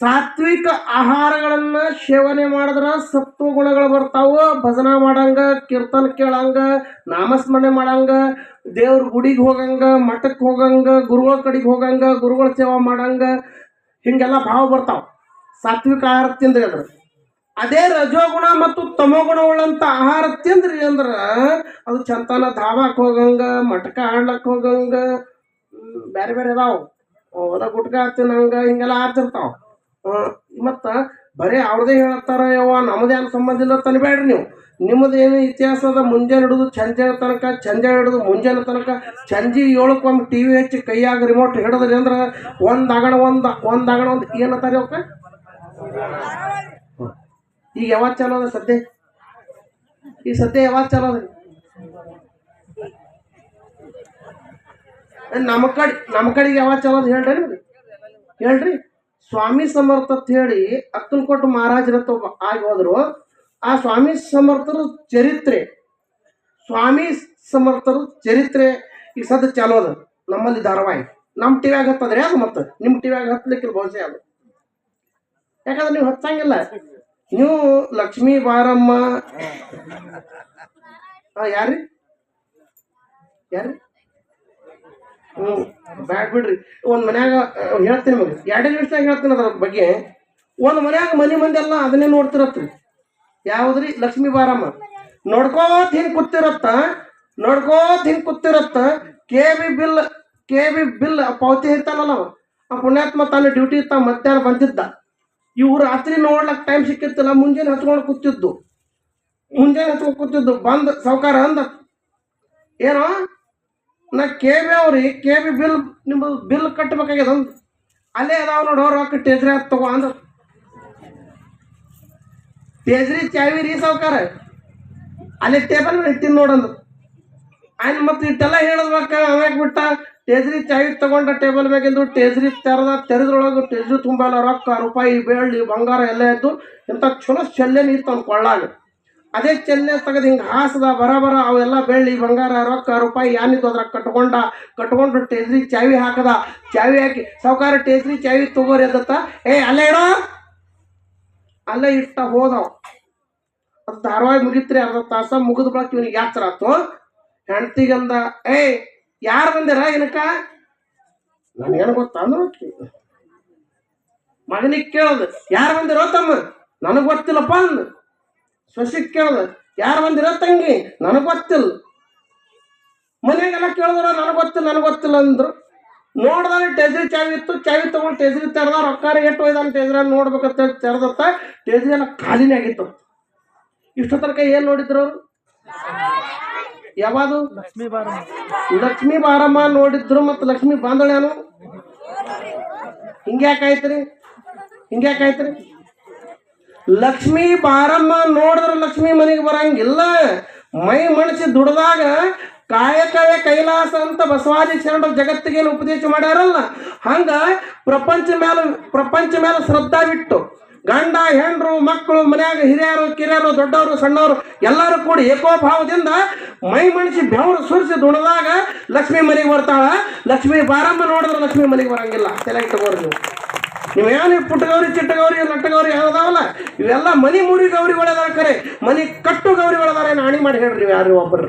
ಸಾತ್ವಿಕ ಆಹಾರಗಳನ್ನ ಸೇವನೆ ಮಾಡಿದ್ರ ಸತ್ವ ಗುಣಗಳು ಬರ್ತಾವ. ಭಜನ ಮಾಡಂಗ, ಕೀರ್ತನ ಕೇಳಂಗ, ನಾಮಸ್ಮರಣೆ ಮಾಡಂಗ, ದೇವ್ರ ಗುಡಿಗೆ ಹೋಗಂಗ ಮಠಕ್ಕೆ ಹೋಗಂಗ, ಗುರುಗಳ ಕಡೆಗೆ ಹೋಗಂಗ, ಗುರುಗಳ ಸೇವಾ ಮಾಡಂಗ, ಹಿಂಗೆಲ್ಲ ಭಾವ ಬರ್ತಾವ. ಸಾತ್ವಿಕ ಆಹಾರ ತಿಂದ್ರಿ ಅಂದ್ರೆ. ಅದೇ ರಜೋಗುಣ ಮತ್ತು ತಮೋಗುಣ ಉಳ್ಳಂತ ಆಹಾರ ತಿಂದ್ರಿ ಅಂದ್ರೆ ಅದು ಚಂತನ ಧಾಬಾಕ್ ಹೋಗಂಗ ಮಠಕ್ಕೆ ಆಡ್ಲಕ್ ಹೋಗಂಗ ಬೇರೆ ಬೇರೆ ಅದಾವ. ಹೊಲ ಗುಟ್ಕ ತಿನ್ನಂಗ, ಹಿಂಗೆಲ್ಲ ಆತಿರ್ತಾವ ಮತ್ತು ಬರೀ ಅವ್ರದೇ ಹೇಳ್ತಾರ, ಯವ್ವ ನಮ್ಮದೇನು ಸಂಬಂಧ ಇಲ್ಲ ತನಬೇಡ್ರಿ ನೀವು. ನಿಮ್ಮದೇನು ಇತಿಹಾಸದ ಮುಂಜಾನೆ ಹಿಡಿದು ಚಂಜೆ ತನಕ ಚಂಜೆ ಹಿಡಿದು ಮುಂಜಾನೆ ತನಕ ಸಂಜೆ ಏಳಕ್ಕೊಮ್ಮೆ ಟಿ ವಿ ಹಚ್ಚಿ ಕೈಯಾಗ ರಿಮೋಟ್ ಹಿಡಿದ್ರಿ ಅಂದ್ರೆ ಒಂದು ಅಗಣ, ಒಂದು ಒಂದು ಅಗಣ, ಒಂದು ಏನಂತಾರೆ ಅವಕ್ಕೆ ಈಗ ಯಾವಾಗ ಚಾಲೋ ಅದ ಸದ್ಯ? ಈ ಸದ್ಯ ಯಾವಾಗ ಚಾಲೋ ಅದ ನಮ್ಮ ಕಡೆ ನಮ್ಮ ಕಡೆಗೆ ಯಾವಾಗ ಚಾಲೋ ಅದ ಹೇಳ್ರಿ ಹೇಳ್ರಿ. ಸ್ವಾಮಿ ಸಮರ್ಥ ಅಂತ ಹೇಳಿ ಅಕ್ಕನಕೋಟ ಮಹಾರಾಜರ ಹತ್ರ ಆಗಿ ಹೋದ್ರು. ಆ ಸ್ವಾಮಿ ಸಮರ್ಥರ ಚರಿತ್ರೆ. ಸ್ವಾಮಿ ಸಮರ್ಥರ ಚರಿತ್ರೆ ಈಗ ಸದ್ಯ ಚಾಲೋ ಅದ. ನಮ್ಮಲ್ಲಿ ಧಾರಾವಾಹಿ. ನಮ್ಮ ಟಿವ್ಯಾಗ ಹತ್ತದ್ರಿ ಅದು ಮತ್ತೆ. ನಿಮ್ಮ ಟಿವ್ಯಾಗ ಹತ್ತಲಿಕ್ಕೆ ಬಹುಶಃ ಅದು. ಯಾಕಂದ್ರೆ ನೀವು ಹಚ್ಚಂಗಿಲ್ಲ ನೀವು ಲಕ್ಷ್ಮೀ ಬಾರಮ್ಮ. ಯಾರಿ ಯಾರ್ರಿ? ಹ್ಞೂ ಬ್ಯಾಡ್ ಬಿಡ್ರಿ. ಒಂದು ಮನ್ಯಾಗ ಹೇಳ್ತೀನಿ ನಿಮಗೆ ಎರಡೇ ನಿಮಿಷದಾಗ ಹೇಳ್ತೀನಿ ಅದ್ರ ಬಗ್ಗೆ. ಒಂದು ಮನ್ಯಾಗ ಮನೆ ಮಂದಿ ಎಲ್ಲ ಅದನ್ನೇ ನೋಡ್ತಿರತ್ರಿ. ಯಾವ್ದ್ರಿ? ಲಕ್ಷ್ಮೀ ಬಾರಮ್ಮ. ನೋಡ್ಕೋತ ಹಿಂಗೆ ಕೂತಿರತ್ತ, ನೋಡ್ಕೋತ ಹಿಂಗೆ ಕೂತಿರತ್ತ, K B bill, K B bill ಪಾವತಿ ಇರ್ತಾನಲ್ಲ ಅವ. ಆ ಪುಣ್ಯಾತ್ಮ ತನ್ನ ಡ್ಯೂಟಿ ಇತ್ತ, ಮಧ್ಯಾಹ್ನ ಬಂದಿದ್ದ. ಇವ್ರು ರಾತ್ರಿ ನೋಡ್ಲಕ್ ಟೈಮ್ ಸಿಕ್ಕಿತ್ತಿಲ್ಲ, ಮುಂಜಾನೆ ಹಚ್ಕೊಂಡು ಕೂತಿದ್ದು. ಮುಂಜಾನೆ ಹಚ್ಕೊಂಡು ಕೂತಿದ್ದು. ಬಂದ್, ಸಾವ್ಕಾರ ಅಂದ. ಏನೋ? ನಾ ಕೆ ಬಿ ಅವ್ರಿ ಕೆ ಬಿ ಬಿಲ್ ನಿಮ್ಮದು ಬಿಲ್ ಕಟ್ಟಬೇಕಾಗ್ಯದ ಅಂದ್. ಅಲ್ಲೇ ಅದಾವ ನೋಡೋರು ರೊಕ್ಕ ಟೇಜ್ರಿ ಹತ್ತು ತಗೋ ಅಂದ್ರೆ ಟೇಜ್ರಿ ಚಾವಿ ರೀ ಸಾವ್ಕಾರ. ಅಲ್ಲೇ ಟೇಬಲ್ ಮೇಲೆ ಇಟ್ಟಿನ ನೋಡಂದು ಆಯ್ತು ಮತ್ತೆ ಇಟ್ಟೆಲ್ಲ ಹೇಳಿದ್ಬೇಕ ಅವಾಗ ಬಿಟ್ಟ. ಟೇಜ್ರಿ ಚಾವಿ ತಗೊಂಡ ಟೇಬಲ್ ಮ್ಯಾಗಿಂದು ಟೇಜ್ರಿ ತೆರೆದ, ತೆರೆದ್ರೊಳಗೆ ಟೇಜ್ರಿ ತುಂಬಲ್ಲ ರೊಕ್ಕ, ರೂಪಾಯಿ, ಬೆಳ್ಳಿ, ಬಂಗಾರ ಎಲ್ಲ ಇದ್ದು ಇಂಥ ಚಲೋ ಚೆಲ್ಲೆನ ಇತ್ತು ಅವ್ನ ಕೊಳ್ಳಾಗ. ಅದೇ ಚೆಲ್ಲೆ ತೆಗೆದು ಹಿಂಗೆ ಹಾಸದ ಬರಬರ ಅವೆಲ್ಲ ಬೆಳ್ಳಿ, ಬಂಗಾರ, ರೊಕ್ಕ, ರೂಪಾಯಿ ಏನಿದ್ದು ಅದ್ರಾಗ ಕಟ್ಕೊಂಡ ಕಟ್ಕೊಂಡು ಟೇಜ್ರಿ ಚಾವಿ ಹಾಕದ. ಚಾವಿ ಹಾಕಿ, ಸಾವುಕಾರ ಟೇಜ್ರಿ ಚಾವಿ ತಗೋರಿ ಅದತ್ತ. ಏ, ಅಲ್ಲೇ ಇಡೋ ಅಲ್ಲೇ ಇಟ್ಟ ಹೋದವು. ಅದು ಧಾರಾವಾಹಿ ಮುಗಿತ್ರಿ, ಅರ್ಧ ತಾಸ ಮುಗಿದ ಬಳಕ ಇವನಿಗೆ ಯಾತ್ರ ಆತು? ಹೆಂಡ್ತಿಗಂದ, ಏ, ಯಾರು ಬಂದಿರ ಏನಕ್ಕ? ನನಗೇನು ಗೊತ್ತಾ ಅಂದ್ರೆ ಮಗನಿಗೆ ಕೇಳೋದು, ಯಾರು ಬಂದಿರೋ ತಮ್ಮ? ನನಗೆ ಗೊತ್ತಿಲ್ಲಪ್ಪ ಅಂದ. ಸೊಸಿಗೆ ಕೇಳ್ದ ಯಾರು ಬಂದಿರೋ ತಂಗಿ? ನನಗೆ ಗೊತ್ತಿಲ್ಲ. ಮನೆಯಾಗೆಲ್ಲ ಕೇಳಿದ್ರ ನನಗೆ ಗೊತ್ತಿಲ್ಲ ನನಗೆ ಗೊತ್ತಿಲ್ಲ ಅಂದ್ರು. ನೋಡ್ದಾನೆ ಟೆಜ್ರಿ ಚಾವಿ ಇತ್ತು ಚಾವಿ ತಗೊಂಡು ಟೆಜ್ರಿ ತೆರೆದ ರೊಕ್ಕ ಎಷ್ಟು ಒಯ್ದಾನ ಟೇಜ್ರ ನೋಡ್ಬೇಕಂತ ಹೇಳಿ ತೆರೆದತ್ತ ಟೆಜ್ರಿ ಎಲ್ಲ ಖಾಲಿನೇ ಆಗಿತ್ತು. ಇಷ್ಟು ತನಕ ಏನು ನೋಡಿದ್ರು ಅವರು? ಯಾವುದು? ಲಕ್ಷ್ಮೀ ಬಾರಮ್ಮ. ಲಕ್ಷ್ಮೀ ಬಾರಮ್ಮ ನೋಡಿದ್ರು ಮತ್ತು ಲಕ್ಷ್ಮೀ ಬಾಂಧಳ್ಯಾನು ಹಿಂಗ್ಯಾಕಾಯ್ತ್ರಿ ಹಿಂಗ್ಯಾಕಾಯ್ತ್ರಿ ಲಕ್ಷ್ಮೀ ಬಾರಮ್ಮ ನೋಡಿದ್ರೆ ಲಕ್ಷ್ಮಿ ಮನೆಗೆ ಬರಂಗಿಲ್ಲ. ಮೈ ಮಣಸಿ ದುಡ್ದಾಗ ಕಾಯಕವೇ ಕೈಲಾಸ ಅಂತ ಬಸವಾದಿ ಶರಣರು ಜಗತ್ತಿಗೆ ಉಪದೇಶ ಮಾಡ್ಯಾರಲ್ಲ? ಹಂಗ ಪ್ರಪಂಚ ಮೇಲೆ ಪ್ರಪಂಚ ಮೇಲೆ ಶ್ರದ್ಧಾ ಬಿಟ್ಟು ಗಂಡ, ಹೆಂಡರು, ಮಕ್ಕಳು, ಮನ್ಯಾಗ ಹಿರಿಯರು, ಕಿರಿಯರು, ದೊಡ್ಡವರು, ಸಣ್ಣವರು ಎಲ್ಲರೂ ಕೂಡಿ ಏಕೋಭಾವದಿಂದ ಮೈ ಮಣಿಸಿ ಬೆವರು ಸುರಿಸಿ ದುಣದಾಗ ಲಕ್ಷ್ಮೀ ಮನೆಗೆ ಬರ್ತಾಳ. ಲಕ್ಷ್ಮೀ ಬಾರಮ್ಮ ನೋಡಿದ್ರೆ ಲಕ್ಷ್ಮೀ ಮನೆಗೆ ಬರಂಗಿಲ್ಲ. ತಲೆಗೆ ತಗೋರಿ ನೀವು. ನೀವೇನು ಪುಟ್ಟಗೌರಿ, ಚಿಟ್ಟಗೌರಿ ನಟ್ಟಗೌರಿ ಯಾವ್ದಾವಲ್ಲ ಇವೆಲ್ಲ ಮನಿ ಮುರಿ ಗೌರಿಗಳದಾರ ಕರೆ ಮನಿ ಕಟ್ಟು ಗೌರಿಗಳದಾರ ಏನು ನಾಣಿ ಮಾಡಿ ಹೇಳ್ರಿ ನೀವು ಯಾರು ಒಬ್ಬರು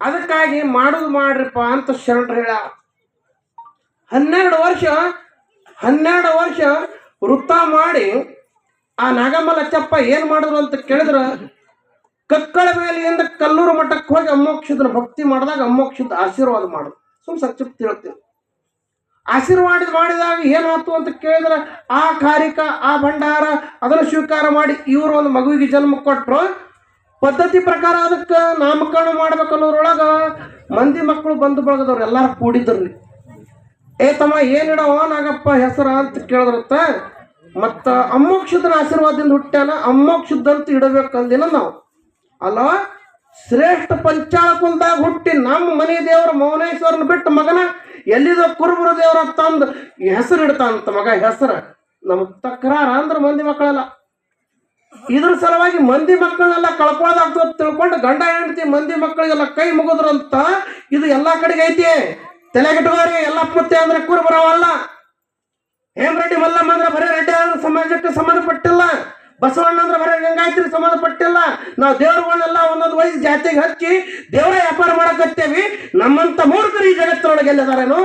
ಅದಕ್ಕಾಗಿ ಮಾಡುದು ಮಾಡ್ರಿಪ್ಪ ಅಂತ ಶರಣರು ಹೇಳ. ಹನ್ನೆರಡು ವರ್ಷ ಹನ್ನೆರಡು ವರ್ಷ ವೃತ್ತ ಮಾಡಿ ಆ ನಾಗಮ್ಮ ಲಚ್ಚಪ್ಪ ಏನು ಮಾಡಿದ್ರು ಅಂತ ಕೇಳಿದ್ರೆ, ಕಕ್ಕಳ ಮೇಲೆಯಿಂದ ಕಲ್ಲೂರು ಮಠಕ್ಕೆ ಹೋಗಿ ಅಮ್ಮೋಕ್ಷದ ಭಕ್ತಿ ಮಾಡಿದಾಗ ಅಮ್ಮೋಕ್ಷದ ಆಶೀರ್ವಾದ ಮಾಡು. ಸುಮ್ ಸಂಕ್ಷಿಪ್ತ ಹೇಳ್ತೀನಿ ಆಶೀರ್ವಾದ ಮಾಡಿದಾಗ ಏನಾಯ್ತು ಅಂತ ಕೇಳಿದ್ರೆ, ಆ ಕಾರಿಕ, ಆ ಭಂಡಾರ, ಅದನ್ನು ಸ್ವೀಕಾರ ಮಾಡಿ ಇವರು ಒಂದು ಮಗುವಿಗೆ ಜನ್ಮ ಕೊಟ್ಟರು ಪದ್ಧತಿ ಪ್ರಕಾರ ಅದಕ್ಕೆ ನಾಮಕರಣ ಮಾಡ್ಬೇಕನ್ನೋದ್ರೊಳಗ ಮಂದಿ ಮಕ್ಕಳು ಬಂಧು ಬಳಗದವ್ರು ಎಲ್ಲಾರು ರೀ ಏ ತಮ್ಮ ಏನಿಡವ ನಾಗಪ್ಪ ಹೆಸರ ಅಂತ ಕೇಳಿದ್ರತ್ತ, ಮತ್ತು ಅಮ್ಮೋಕ್ಷದನ ಆಶೀರ್ವಾದದಿಂದ ಹುಟ್ಟ್ಯಾನ ಇಡಬೇಕು ಇಡಬೇಕಂದಿನ ನಾವು. ಅಲ್ಲ, ಶ್ರೇಷ್ಠ ಪಂಚಾಳ ಕುಲದಾಗ ಹುಟ್ಟಿ ನಮ್ಮ ಮನೆ ದೇವರ ಮೌನೇಶ್ವರನ ಬಿಟ್ಟು ಮಗನ ಎಲ್ಲಿದೋ ಕುರುಬುರು ದೇವರ ತಂದು ಹೆಸರು ಇಡ್ತಾನಂತ ಮಗ, ಹೆಸರು. ನಮ್ಗೆ ತಕರಾರ ಅಂದ್ರೆ ಮಂದಿ ಮಕ್ಕಳೆಲ್ಲ. ಇದ್ರ ಸಲುವಾಗಿ ಮಂದಿ ಮಕ್ಕಳನ್ನೆಲ್ಲ ಕಳ್ಕೊಳ್ಳೋದಾಗ್ತದ ತಿಳ್ಕೊಂಡು ಗಂಡ ಹೆಂಡತಿ ಮಂದಿ ಮಕ್ಕಳಿಗೆಲ್ಲ ಕೈ ಮುಗಿದ್ರಂತ ಇದು ಎಲ್ಲಾ ಕಡೆಗೆ ಐತಿ. ತಲೆಗಿಟ್ಟುವರಿ ಎಲ್ಲ ಪುತ್ತೆ ಅಂದ್ರೆ ಕುರುಬರವಲ್ಲ. ಹೇಮರೆಡ್ಡಿ ಮಲ್ಲಮ್ಮ ಅಂದ್ರೆ ಬರೀ ರೆಡ್ಡಿ ಸಮಾಜಕ್ಕೆ ಸಂಬಂಧಪಟ್ಟಿಲ್ಲ. ಬಸವಣ್ಣ ಅಂದ್ರೆ ಬರೀ ಗಂಗಾಯತ್ರಿ ಸಂಬಂಧಪಟ್ಟಿಲ್ಲ. ನಾವು ದೇವರುಗಳನ್ನೆಲ್ಲ ಒಂದೊಂದು ವಯಸ್ಸು ಜಾತಿಗೆ ಹಚ್ಚಿ ದೇವರ ವ್ಯಾಪಾರ ಮಾಡಕತ್ತೇವಿ. ನಮ್ಮಂತ ಮೂರ್ಖರು ಈ ಜಗತ್ತಿನೊಳಗೆ ಎಲ್ಲದಾರೇನು?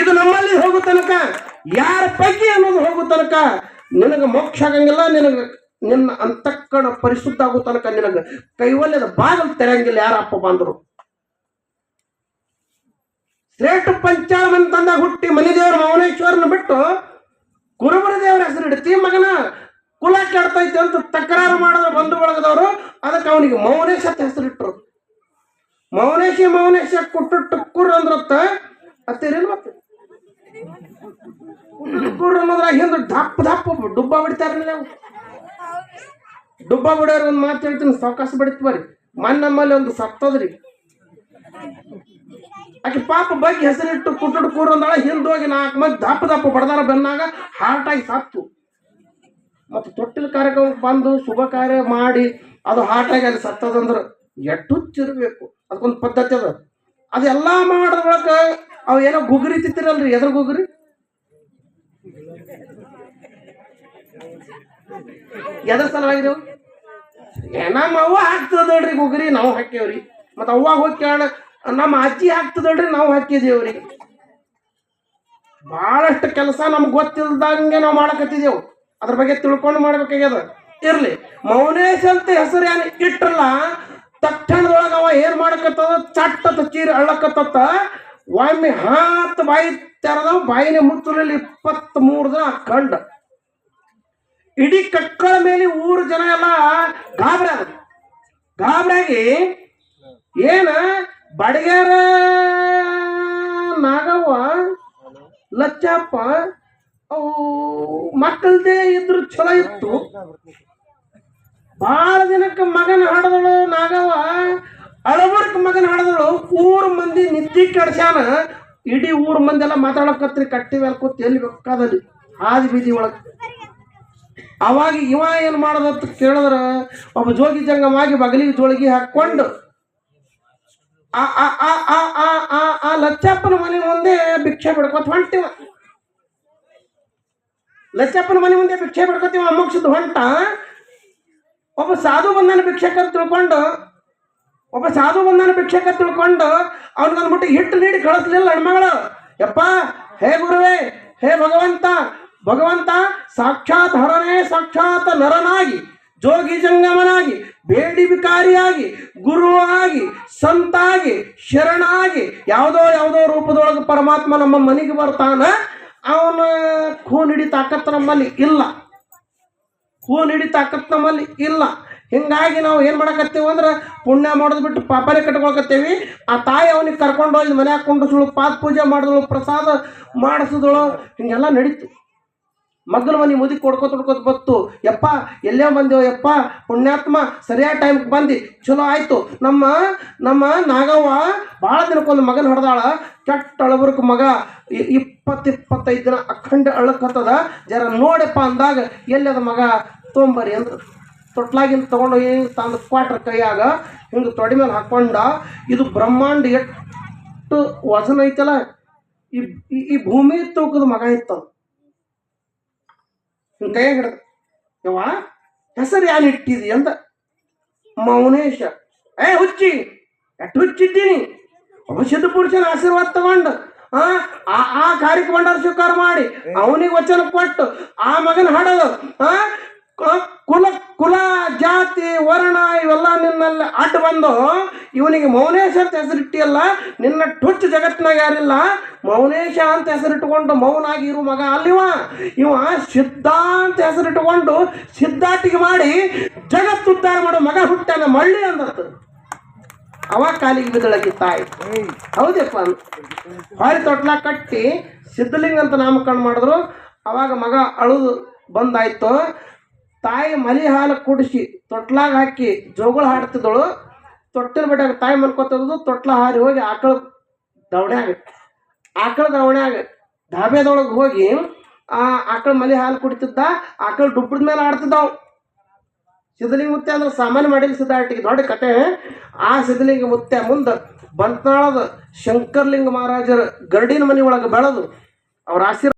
ಇದು ನಮ್ಮಲ್ಲಿ ಹೋಗು ತನಕ, ಯಾರ ಪೈಕಿ ಅನ್ನೋದು ಹೋಗು ತನಕ ನಿನಗೆ ಮೋಕ್ಷ ಆಗಂಗಿಲ್ಲ, ನಿನಗೆ ನಿನ್ನ ಅಂತಕ್ಕಣ ಪರಿಶುದ್ಧ ಆಗೋ ತನಕ ನಿನಗೆ ಕೈವಲ್ಯದ ಬಾಗಲ್ ತೆರೆಯಂಗಿಲ್ಲ ಯಾರಪ್ಪ ಬಂದರು ಶ್ರೇಷ್ಠ ಪಂಚಾಮನ್ ತಂದ ಹುಟ್ಟಿ ಮನಿದೇವರ ಮೌನೇಶ್ವರನ ಬಿಟ್ಟು ಕುರುಬರ ದೇವರ ಹೆಸರು ಇಡ್ತಿ ಮಗನ ಕುಲ ಕೆಡ್ತೈತೆ ಅಂತ ತಕರಾರು ಮಾಡಿದ ಬಂಧು ಬಳಗದವರು. ಅದಕ್ಕೆ ಅವನಿಗೆ ಮೌನೇಶ ಅಂತ ಹೆಸರಿಟ್ರು ಮೌನೇಶ ಮೌನೇಶ ಕುಟ್ಟು ಕುರ್ ಅಂದ್ರತ್ತ. ಅತ್ತೇರಿಲ್ಲ ಮತ್ತೆ? ಟುಕ್ಕುರ್ ಅನ್ನೋದ್ರಾಗ ಹಿಂದೆ ದಪ್ಪ ದಪ್ಪ ಡುಬ್ಬ ಬಿಡ್ತಾರ ನೀವು. ಡುಬ್ಬ ಬಿಡೋರು ಒಂದು ಮಾತು ಹೇಳ್ತೀನಿ ಸಾವಕಾಶ ಬಿಡ್ತೀವಿ ಬರ್ರಿ. ಮನ್ ನಮ್ಮಲ್ಲಿ ಒಂದು ಸತ್ತದ್ರಿ. ಆಕೆ ಪಾಪ ಬಗ್ಗೆ ಹೆಸರಿಟ್ಟು ಕುಟ್ಟುಡು ಕೂರಂದಾಳ ಹಿಂದೋಗಿ ನಾಲ್ಕು ಮಂದಿ ದಪ್ಪ ದಪ್ಪ ಬಡದಾರ ಬೆನ್ನಾಗ ಆಗಿ ಸತ್ತು. ಮತ್ತು ತೊಟ್ಟಿಲ್ ಕಾರ್ಯಕ್ರಮಕ್ಕೆ ಬಂದು ಶುಭ ಕಾರ್ಯ ಮಾಡಿ, ಅದು ಹಾರ್ಟ್ ಆಗಿ ಅಲ್ಲಿ ಸತ್ತದಂದ್ರೆ ಎಟ್ಟು ಚಿರಬೇಕು ಅದಕ್ಕೊಂದು ಪದ್ಧತಿ ಅದ. ಅದೆಲ್ಲ ಮಾಡಿದ ಒಳಗ ಅವು ಏನೋ ಗುಗ್ರಿ ತಿತ್ತಿರಲ್ರಿ ಎದ್ರ ಗುಗ್ರಿ? ಎದ್ರ ಸಲವಾಗಿದೆ? ಏ ನಮ್ಮ ಅವ್ವ ಹಾಕ್ತದಳ್ರಿ ಗುಗ್ರಿ, ನಾವು ಹಾಕ್ಯವ್ರಿ. ಮತ್ತು ಅವ್ವ ಹೋಗಿ ಕೇಳ ನಮ್ಮ ಅಜ್ಜಿ ಹಾಕ್ತದಳ್ರಿ ನಾವು ಹಾಕಿದೇವ್ರಿ. ಭಾಳಷ್ಟು ಕೆಲಸ ನಮ್ಗೆ ಗೊತ್ತಿಲ್ದಂಗೆ ನಾವು ಮಾಡಕತ್ತಿದ್ದೇವು ಅದ್ರ ಬಗ್ಗೆ ತಿಳ್ಕೊಂಡು ಮಾಡ್ಬೇಕಾಗ್ಯದ. ಇರ್ಲಿ, ಮೌನೇಶ್ ಅಂತ ಹೆಸರು ಏನು ಇಟ್ಟರಲ್ಲ ತಕ್ಷಣದೊಳಗೆ ಅವ ಏನ್ ಮಾಡಕತ್ತದ? ಚಟ್ಟದ ಚೀರಿ ಅಳ್ಳಕತ್ತ ಒಮ್ಮೆ ಹಾತ್ ಬಾಯಿ ತೆರೆದವ, ಬಾಯಿನ ಮುಚ್ಚಲಲ್ಲಿ ಇಪ್ಪತ್ತ್ ಮೂರು ದಿನ ಕಂಡ. ಇಡೀ ಕಕ್ಕಳ ಮೇಲೆ ಊರು ಜನ ಎಲ್ಲ ಗಾಬರಿ ಆದ. ಗಾಬರಿಯಾಗಿ ಏನ ಬಡಗೇರ ನಾಗವ್ವ, ಲಚ್ಚಪ್ಪ, ಅವು ಮಕ್ಕಳದೇ ಇದ್ರ ಚಲೋ ಇತ್ತು. ಭಾಳ ದಿನಕ್ಕೆ ಮಗನ ಹಾಡದಳು ನಾಗವ್ವ ಅಳವರ್ಕ್ ಮಗನ ಹಾಡದಳು, ಊರ್ ಮಂದಿ ನಿದ್ದಿ ಕೆಡ್ಸ್ಯಾನ. ಇಡೀ ಊರ್ ಮಂದಿ ಎಲ್ಲ ಮಾತಾಡಕತ್ರಿ ಕಟ್ಟಿ ಮೇಲೆ ಕೂತ್ ಎಲ್ಲಿ ಬೇಕಾದಲ್ಲಿ, ಹಾದಿ ಬೀದಿ ಒಳಗೆ. ಅವಾಗ ಇವ ಏನು ಮಾಡೋದಂತ ಕೇಳಿದ್ರ, ಒಬ್ಬ ಜೋಗಿ ಜಂಗಮಾಗಿ ಬಗಲಿಗೆ ಜೋಳಿಗೆ ಹಾಕೊಂಡು ಆ ಆ ಆ ಆ ಆ ಆ ಆ ಲಚ್ಚಪ್ಪನ ಮನೆ ಮುಂದೆ ಭಿಕ್ಷೆ ಬಿಡ್ಕೊತ ಹೊಂಟಿವ. ಲಚ್ಚಪ್ಪನ ಮನೆ ಮುಂದೆ ಭಿಕ್ಷೆ ಬಿಡ್ಕೊತೀವ ಅಮ್ಮಕ್ಷದ ಹೊಂಟ. ಒಬ್ಬ ಸಾಧು ಬಂದನ ಭಿಕ್ಷಕ ತಿಳ್ಕೊಂಡು, ಒಬ್ಬ ಸಾಧು ಬಂದನ ಭಿಕ್ಷಕ ತಿಳ್ಕೊಂಡು ಅಂದ್ಬಿಟ್ಟು ಹಿಟ್ಟು ನೀಡಿ ಕಳಿಸ್ಲಿಲ್ಲ ಹೆಣ್ಮಗಳು. ಯಪ್ಪ, ಹೇ ಗುರುವೇ, ಹೇ ಭಗವಂತ ಭಗವಂತ ಸಾಕ್ಷಾತ್ ಹರನೇ ಸಾಕ್ಷಾತ್ ನರನಾಗಿ. ಜೋಗಿ ಜಂಗಮನಾಗಿ, ಬೇಡಿ ಗುರು ಆಗಿ ಸಂತಾಗಿ, ಶರಣಾಗಿ, ಯಾವುದೋ ಯಾವುದೋ ರೂಪದೊಳಗೆ ಪರಮಾತ್ಮ ನಮ್ಮ ಮನೆಗೆ ಬರ್ತಾನ, ಅವನ ಖೂನ್ ಹಿಡಿ ತಾಕತ್ತು ನಮ್ಮಲ್ಲಿ ಇಲ್ಲ. ಖೂನ್ ಹಿಡಿ ತಾಕತ್ ನಮ್ಮಲ್ಲಿ ಇಲ್ಲ. ಹಿಂಗಾಗಿ ನಾವು ಏನು ಮಾಡಕತ್ತೀವಿ ಅಂದ್ರೆ ಪುಣ್ಯ ಮಾಡೋದು ಬಿಟ್ಟು ಪಾಪನೇ ಕಟ್ಕೊಳಕತ್ತೇವಿ. ಆ ತಾಯಿ ಅವನಿಗೆ ಕರ್ಕೊಂಡು ಹೋಗಿ ಮನೆ ಕುಂಡಿಸ್ಳು ಪಾದ ಪೂಜೆ ಮಾಡಿದಳು, ಪ್ರಸಾದ ಮಾಡಿಸಿದಳು, ಹಿಂಗೆಲ್ಲ ನಡೀತು. ಮಗ್ಗಲ ಮನೆ ಮುದಿ ಕೊಡ್ಕೊತ ಕೊಡ್ಕೋತ ಬತ್ತು. ಯಪ್ಪ, ಎಲ್ಲೇ ಬಂದೆವು ಯಪ್ಪ? ಪುಣ್ಯಾತ್ಮ ಸರಿಯಾದ ಟೈಮ್ಗೆ ಬಂದು. ಚಲೋ ಆಯ್ತು. ನಮ್ಮ ನಮ್ಮ ನಾಗವ್ವ ಭಾಳ ದಿನಕ್ಕೊಂದು ಮಗನ ಹೊಡೆದಾಳ. ಕೆಟ್ಟ ಅಳಬರ್ಕ ಮಗ. ಇಪ್ಪತ್ತು ಇಪ್ಪತ್ತೈದು ದಿನ ಅಖಂಡ ಅಳಕತ್ತದ ಜರ ನೋಡಪ್ಪ ಅಂದಾಗ ಎಲ್ಲದ ಮಗ ತೊಂಬರಿ ಅಂದ್ರು ತೊಟ್ಲಾಗಿಂದ ತೊಗೊಂಡು ತಂದು ಕ್ವಾಟ್ರ್ ಕೈಯಾಗ ಹಿಂಗೆ ತೊಡೆ ಮೇಲೆ ಹಾಕೊಂಡ. ಇದು ಬ್ರಹ್ಮಾಂಡ ಎಷ್ಟು ವಜನ ಐತಲ್ಲ? ಈ, ಈ- ಭೂಮಿ ತೂಕದ ಮಗ ಇತ್ತವ ಹಿಂಗೆ ಕೈಯಾಗ ಹಿಡ್ದು. ಯವ್ವ, ಹೆಸರು ಯಾನ್ ಇಟ್ಟಿದಿ ಅಂತ ಮೌನೇಶ, ಏ ಹುಚ್ಚಿ ಎಟ್ಟು ಹುಚ್ಚಿದ್ದೀನಿ ಔಷಧ ಪುರುಷನ ಆಶೀರ್ವಾದ ತಗೊಂಡು, ಆ, ಆ- ಕಾರ್ಯಕ್ರಮ ಸ್ವೀಕಾರ ಮಾಡಿ, ಅವನಿಗೆ ವಚನ ಕೊಟ್ಟು, ಆ ಮಗನ ಹಾಡೋದು ಕುಲ ಕುಲ, ಜಾತಿ, ವರ್ಣ ಇವೆಲ್ಲ ನಿನ್ನಲ್ಲಿ ಅಡ್ಡ ಬಂದು ಇವನಿಗೆ ಮೌನೇಶ ಅಂತ ಹೆಸರಿಟ್ಟಿಯಲ್ಲ, ನಿನ್ನ ಟುಚ್ಚು ಜಗತ್ತಿನಾಗ ಯಾರಿಲ್ಲ? ಮೌನೇಶ ಅಂತ ಹೆಸರಿಟ್ಟುಕೊಂಡು ಮೌನಾಗಿ ಇರು ಮಗ, ಅಲ್ಲಿವ. ಇವ ಸಿದ್ಧ ಅಂತ ಹೆಸರಿಟ್ಟುಕೊಂಡು ಸಿದ್ಧಾಟಿಗೆ ಮಾಡಿ ಜಗತ್ತು ಉದ್ಧಾರ ಮಾಡೋ, ಮಗ ಹುಟ್ಟನ ಮಳ್ಳಿ ಅಂದತ್ತು ಅವ ಕಾಲಿಗೆ ಬಿದ್ದಳಗಿ ತಾಯಿ ಹೌದಪ್ಪ? ಹೊರ ತೊಟ್ಲ ಕಟ್ಟಿ ಸಿದ್ಧಲಿಂಗ ಅಂತ ನಾಮಕರಣ ಮಾಡಿದ್ರು. ಅವಾಗ ಮಗ ಅಳುದು ಬಂದಾಯ್ತು. ತಾಯಿ ಮಲಿ ಹಾಲು ಕುಡಿಸಿ ತೊಟ್ಲಾಗ ಹಾಕಿ ಜೋಗಳು ಹಾಡ್ತಿದ್ದಳು. ತೊಟ್ಟಿನ ಬಿಟ್ಟಾಗ ತಾಯಿ ಮಲ್ಕೋತಿರೋದು ತೊಟ್ಲ ಹಾರಿ ಹೋಗಿ ಆಕಳ ದವಣ್ಯಾಗ ಆಕಳ ದವಣ್ಯಾಗ ಧಾಬೆದೊಳಗೆ ಹೋಗಿ ಆ ಆಕಳ ಮಲಿ ಹಾಲು ಕುಡಿತಿದ್ದ ಆಕಳ ಡುಬ್ಬದ ಮೇಲೆ ಆಡ್ತಿದ್ದವು ಸಿದ್ಧಲಿಂಗ ಮುತ್ತೆ ಅಂದ್ರೆ ಸಾಮಾನ್ಯ ಮಾಡಿಲ್ಲ ಸಿದ್ಧಾಟಿಗೆ ದೊಡ್ಡ ಕತೆ. ಆ ಸಿದ್ಧಲಿಂಗ ಮುತ್ತೆ ಮುಂದೆ ಬಂತನಾಳದ ಶಂಕರ್ಲಿಂಗ ಮಹಾರಾಜರ ಗರಡಿನ ಮನೆ ಒಳಗೆ ಬೆಳೆದು ಅವ್ರ ಆಶೀರ್ವಾದ